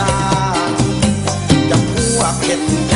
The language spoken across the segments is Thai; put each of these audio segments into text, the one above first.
ดาจับพวกเห็ด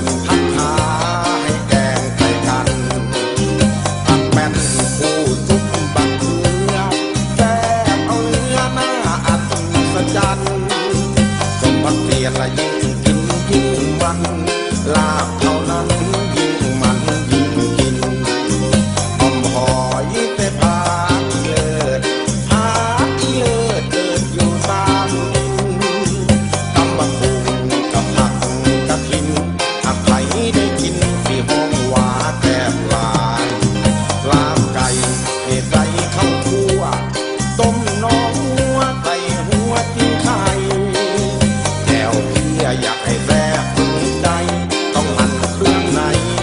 วนพักหาให้แกงกันผักแป้นคู่ซุปบัเนื้อแกเอาเนื้อหน้าอัดสะจันสมบัติเสียละย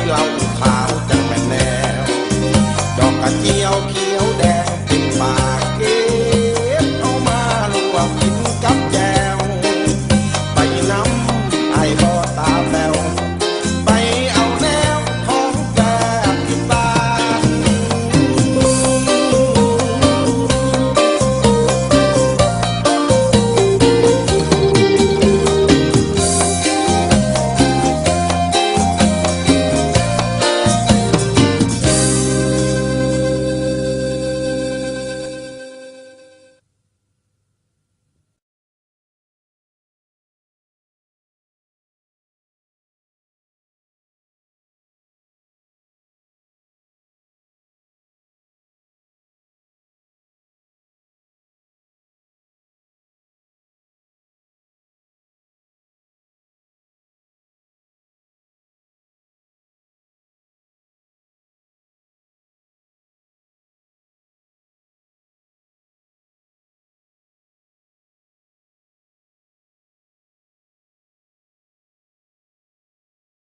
loud.